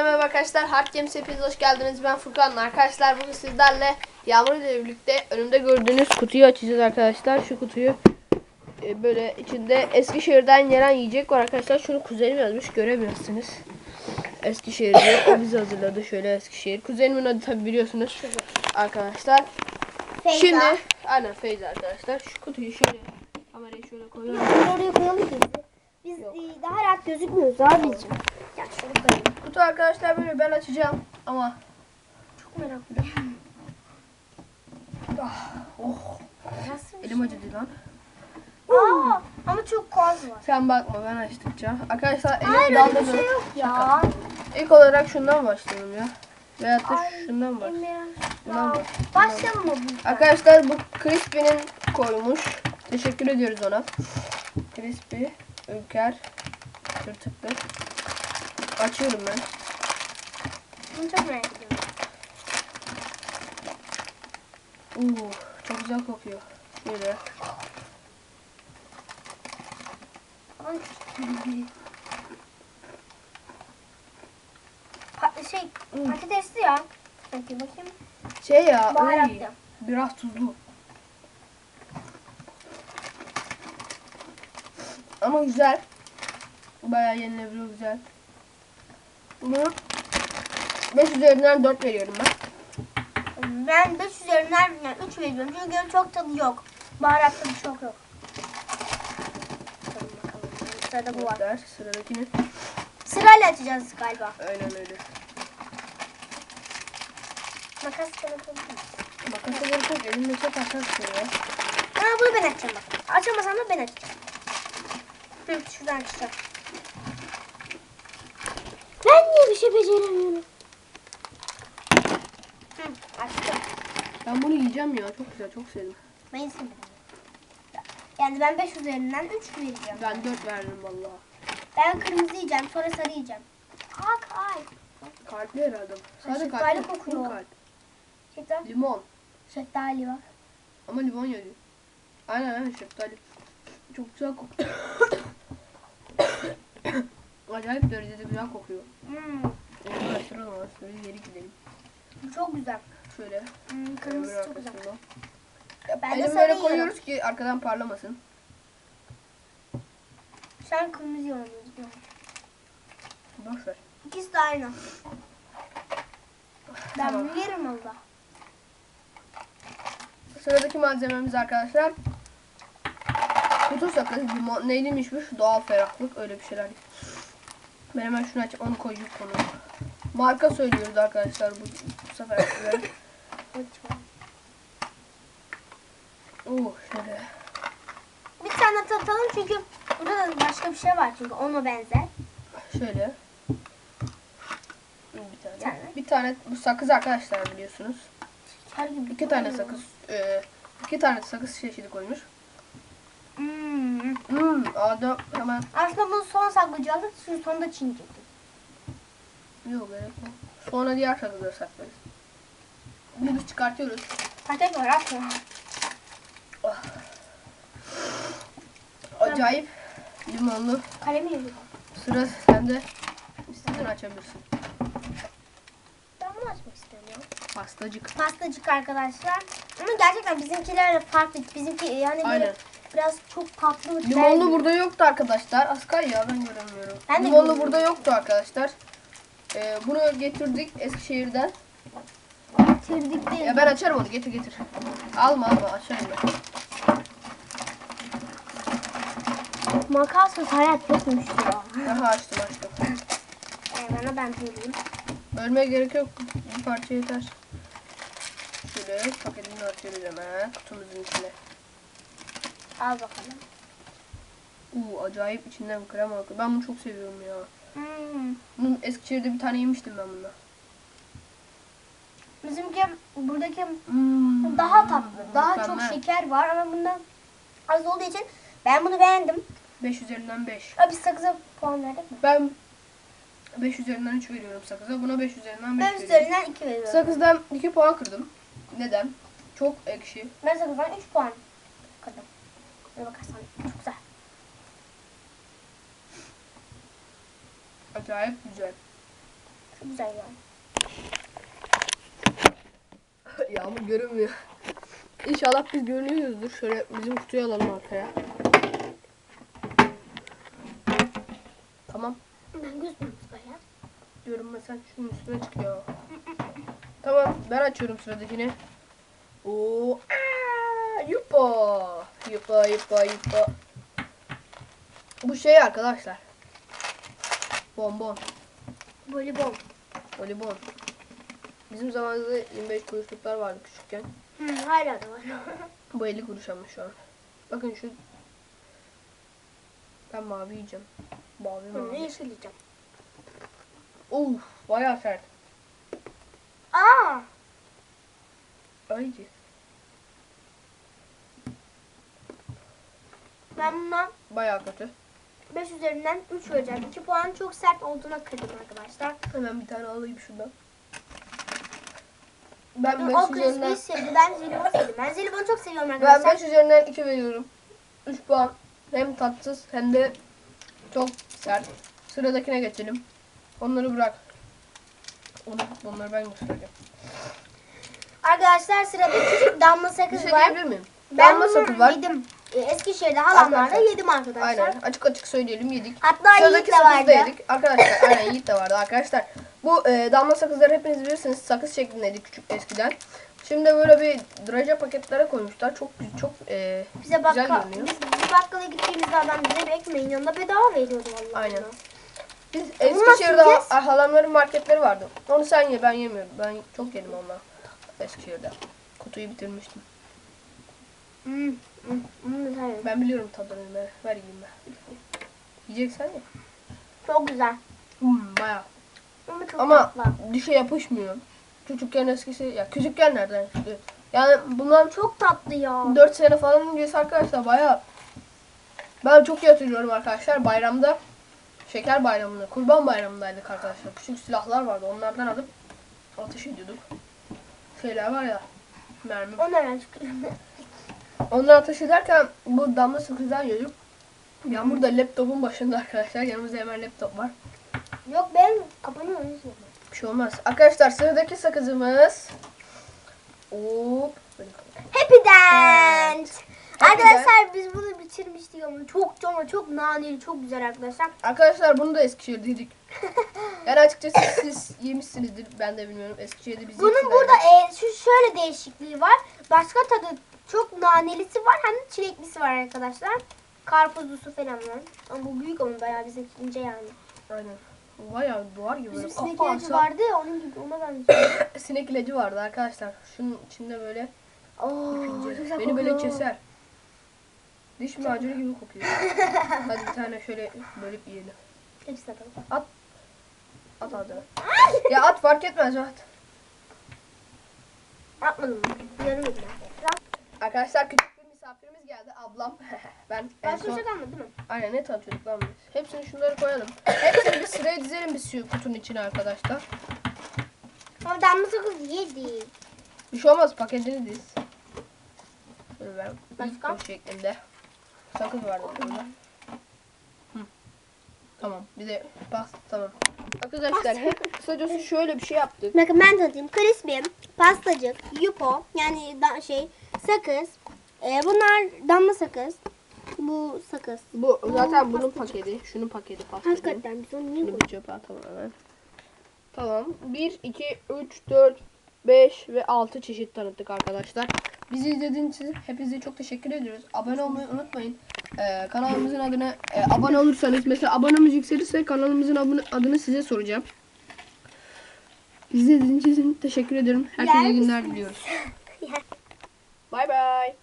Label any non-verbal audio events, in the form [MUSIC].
Merhaba arkadaşlar, Hard Games hepiniz hoş geldiniz. Ben Furkan. Arkadaşlar bugün sizlerle Yağmur ile birlikte önümde gördüğünüz kutuyu açacağız arkadaşlar. Şu kutuyu e, böyle içinde Eskişehir'den gelen yiyecek var arkadaşlar. Şunu kuzenim yazmış göremiyorsunuz. Eskişehir diyor. O bizi hazırladı şöyle Eskişehir. Kuzenimin adı tabi biliyorsunuz arkadaşlar. Feyza. Şimdi aynen Feyza arkadaşlar. Şu kutuyu şöyle kamerayı şöyle koyuyorum. Bunu oraya koyalım ki biz Yok. daha rahat gözükmüyoruz abicim. Koyalım. Kutu arkadaşlar böyle ben açacağım ama Çok meraklıyım. oh Nasıl? elim acıdı lan. Aa, ama çok koz var. Sen bakma ben açtıkça. Arkadaşlar elim Hayır öyle bir şey yok ya. İlk olarak şundan başlayalım ya. Veyahut da Ay, şundan baş. Ya, baş. Başlayalım mı bu? Arkadaşlar bu Crispy'nin koymuş. Teşekkür ediyoruz ona. Crispy, Ülker, tırtıklı. Açıyorum ben. Bunu çok merak ediyorum. Uuu çok güzel kokuyor. Şöyle. Ay. [LAUGHS] Şey, patatesli ya. Bakayım bakayım. Şey ya, Baharatlı. biraz tuzlu. Ama güzel. Bayağı yenilebilir güzel. Bunu 5 üzerinden 4 veriyorum ben. Ben 5 üzerinden yani 3 veriyorum. Çünkü çok tadı yok. Baharat tadı çok yok. Bakalım bakalım. Sırada bu var. Der, sıradakini. Sırayla açacağız galiba. Aynen öyle. Makas. Makası gerek yok. Elimde çok açarsın ya. Ha bunu ben açacağım bak. Açamasam da ben açacağım. Şuradan açacağım. Ben niye bir şey beceremiyorum? Hı, açtım. Ben bunu yiyeceğim ya. Çok güzel. Çok sevdim. Ben. Yani ben 5 üzerinden 3 vereceğim. Ben 4 verdim vallahi. Ben kırmızı yiyeceğim, sonra sarı yiyeceğim. Aa kay. Kalpli herhalde. Sadece şeftali kalpli. kokuyor. Full kalp. Şeftali. Limon. Şeftali var. Ama limon yazıyor. Aynen aynen şeftali. Çok güzel kokuyor. [COUGHS] Acayip derecede güzel kokuyor. Hmm, Onu kaçıralım ama şöyle geri gidelim. çok güzel. Şöyle. Hmm, kırmızı çok güzel. arkasından. Ben de Elimi böyle koyuyoruz ki arkadan parlamasın. Sen kırmızı yiyorsun. Boş ver. İkisi de aynı. Ben Tamam. yerim valla. Sıradaki malzememiz arkadaşlar. Kutu sakız, limon, neyliymiş bu? Doğal ferahlık, öyle bir şeyler. Ben hemen şunu açıp onu koyup konu. Marka söylüyoruz arkadaşlar bu, bu sefer. [LAUGHS] Oo şöyle. Bir tane tatalım çünkü burada da başka bir şey var çünkü ona benzer. Şöyle. Bir tane. tane. Bir tane bu sakız arkadaşlar biliyorsunuz. Şeker gibi. İki tane sakız. E, iki tane sakız çeşidi koymuş. Hmm. Hmm, Ada hemen Aslında bunu son saklayacaktık. Şimdi sonunda çiğneyecektik. yok gerek yok. Sonra diğer sakızları saklarız. Bunu çıkartıyoruz. Patates var atma. Acayip limonlu. Kalemi yedim. Sıra sende. İstediğini açabilirsin. Ben bunu açmak istiyorum ya. Pastacık. Pastacık arkadaşlar. Ama gerçekten bizimkilerle farklı. Bizimki yani böyle Aynen. Biraz çok tatlı. Limonlu burada yoktu arkadaşlar. Asgari ya ben göremiyorum. Ben de Limonlu burada yoktu arkadaşlar. Ee, bunu getirdik Eskişehir'den. Bitirdik değil. Ya ben açarım onu getir getir. Alma alma açarım ben. Makasla hayat yokmuş ya. Aha açtım açtım. Bana ben söyleyeyim. Bölmeye gerek yok. Bir parça yeter. Şöyle paketini atıyoruz hemen kutumuzun içine. Al bakalım. Uuu acayip içinden krema akıyor. Ben bunu çok seviyorum ya. Hmm. Bunun Eskişehir'de bir tane yemiştim ben bundan. Bizimki buradaki Hmm. daha tatlı. Daha Mükemmel. çok şeker var ama bundan az olduğu için ben bunu beğendim. 5 üzerinden 5. Abi sakıza puan verdik mi? Ben 5 üzerinden 3 veriyorum sakıza. Buna 5 üzerinden 5 Ben veriyorum. üzerinden 2 veriyorum. Sakızdan 2 puan kırdım. Neden? Çok ekşi. Ben sakızdan 3 puan kırdım. Bir bakarsan çok güzel. Acayip güzel. Güzel yani. [LAUGHS] Yağmur görünmüyor. İnşallah biz görünüyoruzdur. Şöyle bizim kutuyu alalım arkaya. Tamam. Ben gözüm bayağı. Diyorum mesela şunun üstüne çıkıyor. Tamam ben açıyorum sıradakini. Oo, aa, yupa. Yupa yupa yupa. Bu şey arkadaşlar. Bonbon. Voleybol. Voleybon. Bizim zamanımızda 25 kuruşluklar vardı küçükken. Hı, hala da var. [LAUGHS] Bu 50 kuruş ama şu an. Bakın şu. Ben mavi yiyeceğim. Mavi mavi. yeşil yiyeceğim. Uf bayağı sert. Aa! Ayıcı. Ben buna Bayağı kötü. 5 üzerinden 3 vereceğim. 2 puan çok sert olduğuna kırdım arkadaşlar. Hemen bir tane alayım şundan. Ben o 5 crispy üzerinden, sevdi. Ben jelibon sevdim. Ben jelibonu çok seviyorum ben arkadaşlar. 5 üzerinden 2 veriyorum. 3 puan. Hem tatsız hem de çok sert. Sıradakine geçelim. Onları bırak. Onu, onları ben göstereceğim. Arkadaşlar sırada küçük damla Bir sakız şey var. diyebilir miyim? Ben Damla bunu sakız var. yedim. Ee, Eskişehir'de halamlarda Arkadaşlar. yedim arkadaşlar. Aynen. Açık açık söyleyelim yedik. Hatta Yiğit Sıradaki de sakızı vardı. da yedik. Arkadaşlar aynen Yiğit de vardı arkadaşlar. Bu e, damla sakızları hepiniz bilirsiniz. Sakız şeklindeydi küçük eskiden. Şimdi böyle bir draja paketlere koymuşlar. Çok çok e, Bize güzel bakkal, görünüyor. biz bir bakkala gittiğimizde adam bize bir ekmeğin yanında bedava veriyordu vallahi. Aynen. Biz nasıl Eskişehir'de ha- halamların marketleri vardı. Onu sen ye ben yemiyorum. Ben çok yedim ondan. Eskişehir'de. Kutuyu bitirmiştim. Hmm, hmm, hmm. Ben biliyorum tadını. Ver, ver yiyeyim ben. Yiyeceksen ye. Çok güzel. Hmm, bayağı. Ama çok Ama tatlı. dişe yapışmıyor. Küçükken eskisi ya küçükken nereden çıktı? Yani bundan Çok tatlı ya. 4 sene falan öncesi arkadaşlar bayağı ben çok iyi hatırlıyorum arkadaşlar bayramda şeker bayramında kurban bayramındaydık arkadaşlar küçük silahlar vardı onlardan alıp ateş ediyorduk şeyler var ya mermi O nereden çıkıyor? [LAUGHS] onları ateş ederken bu damla sakızdan yiyorduk Yağmur da laptopun başında arkadaşlar yanımızda hemen laptop var Yok ben kapanıyor. bir şey olmaz arkadaşlar sıradaki sakızımız Hop. Happy Dent. Arkadaşlar biz bunu bitirmiştik ama çok çok çok naneli çok güzel arkadaşlar. Arkadaşlar bunu da Eskişehir'de yedik. [LAUGHS] Yani açıkçası siz yemişsinizdir. Ben de bilmiyorum. Eskişehir'de biz Bunun burada e, şu şöyle değişikliği var. Başka tadı çok nanelisi var hem de çileklisi var arkadaşlar. Karpuzlusu falan var. Ama bu büyük ama bayağı bize ince yani. Aynen. Bayağı duvar gibi Bizim sinek kafa ilacı vardı ya onun gibi ona benziyor. [COUGHS] Sinek ilacı vardı arkadaşlar. Şunun içinde böyle Oo, Beni böyle keser. Diş macunu gibi kokuyor. [LAUGHS] Hadi bir tane şöyle bölüp yiyelim. Hepsine bakalım. At. At ağzına. ya at fark etmez at. Atmadım. Yarım ben. Arkadaşlar küçük bir misafirimiz geldi. Ablam. [LAUGHS] ben en Başka bir son... kalmadı değil mi? Aynen ne tanıtıyorduk lan biz. Hepsini şunları koyalım. Hepsini bir sıraya dizelim biz şu kutunun içine arkadaşlar. Ama damla sakız yedik. Bir şey olmaz paketini diz. Şöyle ben Başka? boş şeklinde. Sakız vardı burada. Tamam bir de bas tamam. Arkadaşlar hep kısacası şöyle bir şey yaptık. Bakın ben tanıtayım. Crispy, pastacık, yupo yani da, şey sakız. Ee, bunlar damla sakız. Bu sakız. Bu zaten bunun paketi. Şunun paketi pastacığın. Hakikaten biz onu niye Şunu bir çöpe atalım hemen. Tamam. 1, 2, 3, 4, 5 ve 6 çeşit tanıttık arkadaşlar. Bizi izlediğiniz için hepinize çok teşekkür ediyoruz. Abone olmayı unutmayın. Ee, kanalımızın adına e, abone olursanız mesela abonemiz yükselirse kanalımızın abone, adını size soracağım. Bizi izlediğiniz için teşekkür ederim. Herkese iyi günler diliyoruz. [LAUGHS] Bye bye.